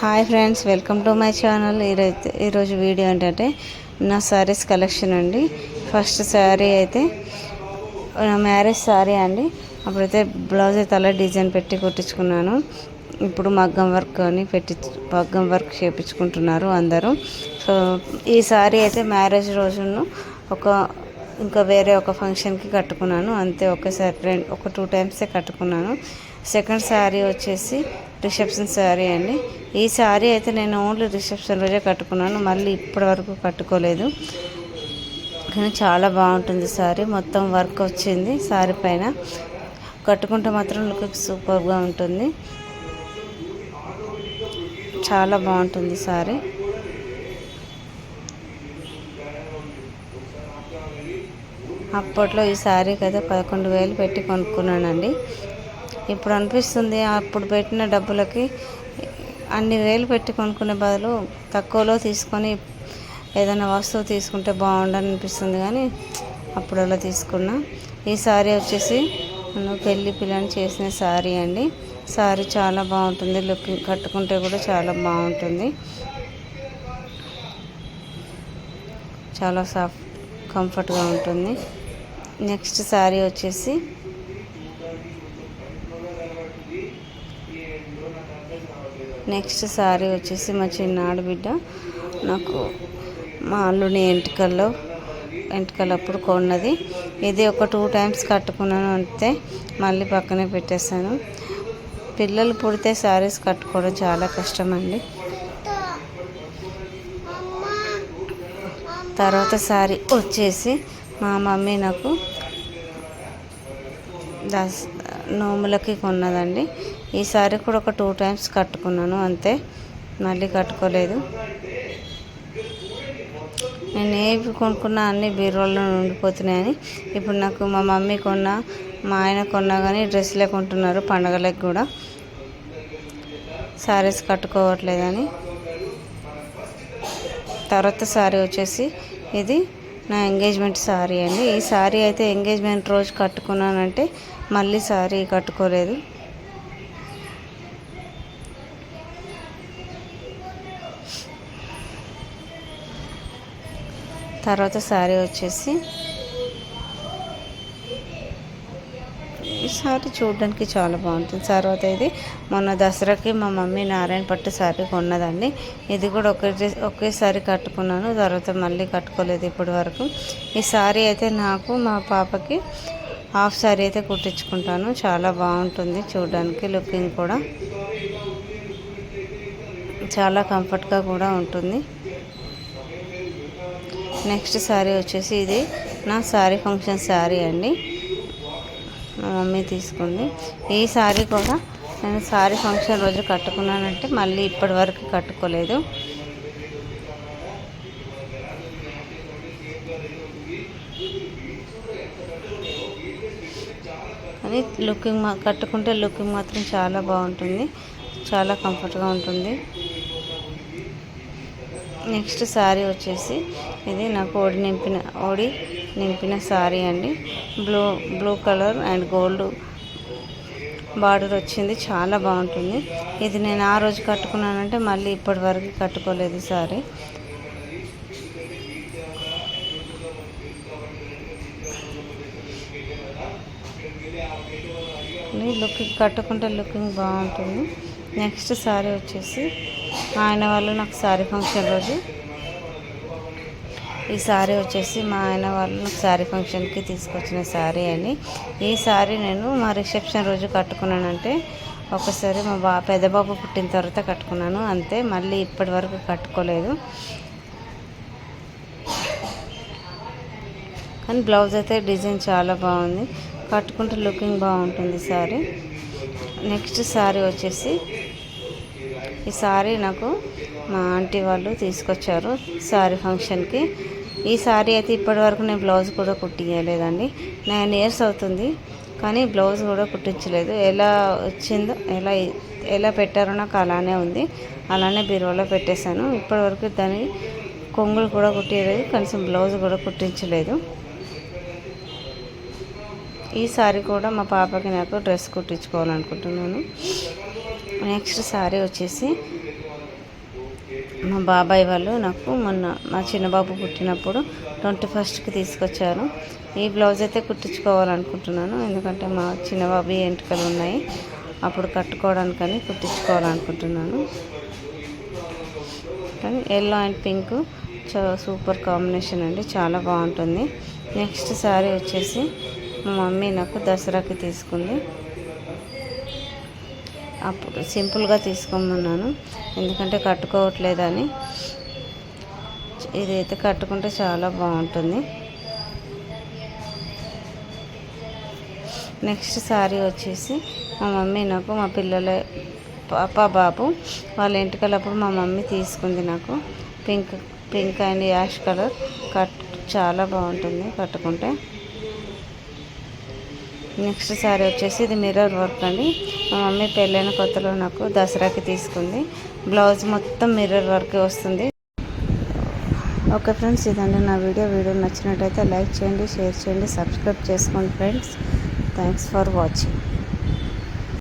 Hi friends welcome to my channel ఈరోజు ఈరోజు video ఏంటంటే నా శారీస్ కలెక్షన్ అండి. ఫస్ట్ శారీ అయితే నా మ్యారేజ్ శారీ అండి. అప్పుడైతే బ్లౌజ్ అయితే అలా డిజైన్ పెట్టి కుట్టించుకున్నాను. ఇప్పుడు మగ్గం వర్క్ అని పెట్టి మగ్గం వర్క్ చేయించుకుంటున్నారు అందరూ. సో ఈ శారీ అయితే మ్యారేజ్ రోజును ఒక ఇంకా వేరే ఒక ఫంక్షన్కి కట్టుకున్నాను. అంతే ఒకసారి రెండు ఒక టూ టైమ్సే కట్టుకున్నాను. సెకండ్ శారీ వచ్చేసి రిసెప్షన్ శారీ అండి. ఈ శారీ అయితే నేను ఓన్లీ రిసెప్షన్ రోజే కట్టుకున్నాను. మళ్ళీ ఇప్పటి వరకు కట్టుకోలేదు. కానీ చాలా బాగుంటుంది శారీ. మొత్తం వర్క్ వచ్చింది శారీ పైన. కట్టుకుంటే మాత్రం లుక్ సూపర్గా ఉంటుంది. చాలా బాగుంటుంది శారీ. అప్పట్లో ఈ శారీకి అయితే పదకొండు వేలు పెట్టి కొనుక్కున్నానండి. ఇప్పుడు అనిపిస్తుంది అప్పుడు పెట్టిన డబ్బులకి అన్ని వేలు పెట్టి కొనుక్కునే బదులు తక్కువలో తీసుకొని ఏదైనా వస్తువు తీసుకుంటే బాగుండని అనిపిస్తుంది కానీ అప్పుడు అలా తీసుకున్నా. ఈ శారీ వచ్చేసి మనం పెళ్ళి పిల్లని చేసిన శారీ అండి. శారీ చాలా బాగుంటుంది లుకింగ్ కట్టుకుంటే కూడా చాలా బాగుంటుంది. చాలా సాఫ్ట్ కంఫర్ట్గా ఉంటుంది. నెక్స్ట్ శారీ వచ్చేసి నెక్స్ట్ శారీ వచ్చేసి మా చిన్నాడు బిడ్డ నాకు మా అల్లుని ఎంటికల్లో ఎంటికలప్పుడు కొన్నది. ఇది ఒక టూ టైమ్స్ కట్టుకున్నాను అంతే. మళ్ళీ పక్కనే పెట్టేశాను. పిల్లలు పుడితే శారీస్ కట్టుకోవడం చాలా కష్టం అండి తర్వాత శారీ వచ్చేసి మా మమ్మీ నాకు దస్ నోములకి కొన్నదండి. ఈ కూడా ఒక టూ టైమ్స్ కట్టుకున్నాను అంతే. మళ్ళీ కట్టుకోలేదు. నేను ఏవి కొనుక్కున్నా అన్ని బీరువాల్లో ఉండిపోతున్నాయని. ఇప్పుడు నాకు మా మమ్మీ కొన్న మా ఆయన కొన్నా కానీ డ్రెస్లే కొంటున్నారు పండగలకు కూడా. శారీస్ కట్టుకోవట్లేదని. తర్వాత శారీ వచ్చేసి ఇది. నా ఎంగేజ్మెంట్ శారీ అండి. ఈ శారీ అయితే ఎంగేజ్మెంట్ రోజు కట్టుకున్నానంటే మళ్ళీ శారీ కట్టుకోలేదు. తర్వాత శారీ వచ్చేసి సారీ చూడడానికి చాలా బాగుంటుంది. తర్వాత ఇది మొన్న దసరాకి మా మమ్మీ నారాయణ పట్టు శారీ కొన్నదండి. ఇది కూడా ఒకే ఒకేసారి కట్టుకున్నాను. తర్వాత మళ్ళీ కట్టుకోలేదు ఇప్పటి వరకు. ఈ శారీ అయితే నాకు మా పాపకి హాఫ్ శారీ అయితే కుట్టించుకుంటాను. చాలా బాగుంటుంది చూడడానికి లుకింగ్ కూడా. చాలా కంఫర్ట్గా కూడా ఉంటుంది. నెక్స్ట్ శారీ వచ్చేసి ఇది. నా శారీ ఫంక్షన్ శారీ అండి. మమ్మీ తీసుకుంది. ఈ శారీ కూడా నేను శారీ ఫంక్షన్ రోజు కట్టుకున్నానంటే మళ్ళీ ఇప్పటి వరకు కట్టుకోలేదు. అని లుకింగ్ మా కట్టుకుంటే లుకింగ్ మాత్రం చాలా బాగుంటుంది. చాలా కంఫర్ట్గా ఉంటుంది. నెక్స్ట్ శారీ వచ్చేసి ఇది నాకు ఓడి నింపిన ఓడి నింపిన శారీ అండి. Blue blue colour and gold border వచ్చింది. చాలా బాగుంటుంది. ఇది నేను ఆ రోజు కట్టుకున్నానంటే మళ్ళీ ఇప్పటి వరకు కట్టుకోలేదు శారీ లుకింగ్ కట్టుకుంటే లుకింగ్ బాగుంటుంది. నెక్స్ట్ శారీ వచ్చేసి ఆయన వాళ్ళు నాకు శారీ ఫంక్షన్ రోజు. ఈ శారీ వచ్చేసి మా ఆయన వాళ్ళు నాకు శారీ ఫంక్షన్కి తీసుకొచ్చిన శారీ అని ఈ శారీ నేను మా రిసెప్షన్ రోజు కట్టుకున్నానంటే ఒకసారి మా బా పెద్దబాబు పుట్టిన తర్వాత కట్టుకున్నాను. అంతే మళ్ళీ ఇప్పటి వరకు కట్టుకోలేదు. కానీ బ్లౌజ్ అయితే డిజైన్ చాలా బాగుంది. కట్టుకుంటే లుకింగ్ బాగుంటుంది శారీ. నెక్స్ట్ శారీ వచ్చేసి ఈ సారీ నాకు మా ఆంటీ వాళ్ళు తీసుకొచ్చారు సారీ ఫంక్షన్కి. ఈ సారీ అయితే ఇప్పటివరకు నేను బ్లౌజ్ కూడా కుట్టియలేదండి నైన్ ఇయర్స్ అవుతుంది కానీ బ్లౌజ్ కూడా కుట్టించలేదు. ఎలా వచ్చిందో ఎలా ఎలా పెట్టారో నాకు అలానే ఉంది. అలానే బీరువాలో పెట్టేశాను. ఇప్పటివరకు దాని కొంగులు కూడా కుట్టియలేదు కనీసం బ్లౌజ్ కూడా కుట్టించలేదు. ఈ సారీ కూడా మా పాపకి నాకు డ్రెస్ కుట్టించుకోవాలనుకుంటున్నాను. నెక్స్ట్ శారీ వచ్చేసి మా బాబాయ్ వాళ్ళు నాకు మొన్న మా చిన్న బాబు పుట్టినప్పుడు ట్వంటీ ఫస్ట్కి తీసుకొచ్చారు. ఈ బ్లౌజ్ అయితే కుట్టించుకోవాలనుకుంటున్నాను. ఎందుకంటే మా చిన్న బాబు ఎంటుకలు ఉన్నాయి. అప్పుడు కట్టుకోవడానికని కుట్టించుకోవాలనుకుంటున్నాను. కానీ yellow and pink super combination అండి. చాలా బాగుంటుంది. నెక్స్ట్ శారీ వచ్చేసి మా మమ్మీ నాకు దసరాకి తీసుకుంది. అప్పుడు సింపుల్గా తీసుకోమన్నాను. ఎందుకంటే కట్టుకోవట్లేదని. ఇదైతే కట్టుకుంటే చాలా బాగుంటుంది. నెక్స్ట్ శారీ వచ్చేసి మా మమ్మీ నాకు మా పిల్లల పాప బాబు వాళ్ళ ఇంటికెళ్ళప్పుడు మా మమ్మీ తీసుకుంది నాకు. Pink pink and ash colour. Cut చాలా బాగుంటుంది కట్టుకుంటే. నెక్స్ట్ శారీ వచ్చేసి ఇది మిర్రర్ వర్క్ అండి. మా మమ్మీ పెళ్ళైన కొత్తలో నాకు దసరాకి తీసుకుంది. బ్లౌజ్ మొత్తం మిర్రర్ వర్క్ వస్తుంది. ఓకే ఫ్రెండ్స్ ఇదండి నా వీడియో. వీడియో నచ్చినట్టయితే లైక్ చేయండి షేర్ చేయండి సబ్స్క్రైబ్ చేసుకోండి ఫ్రెండ్స్. Thanks for watching.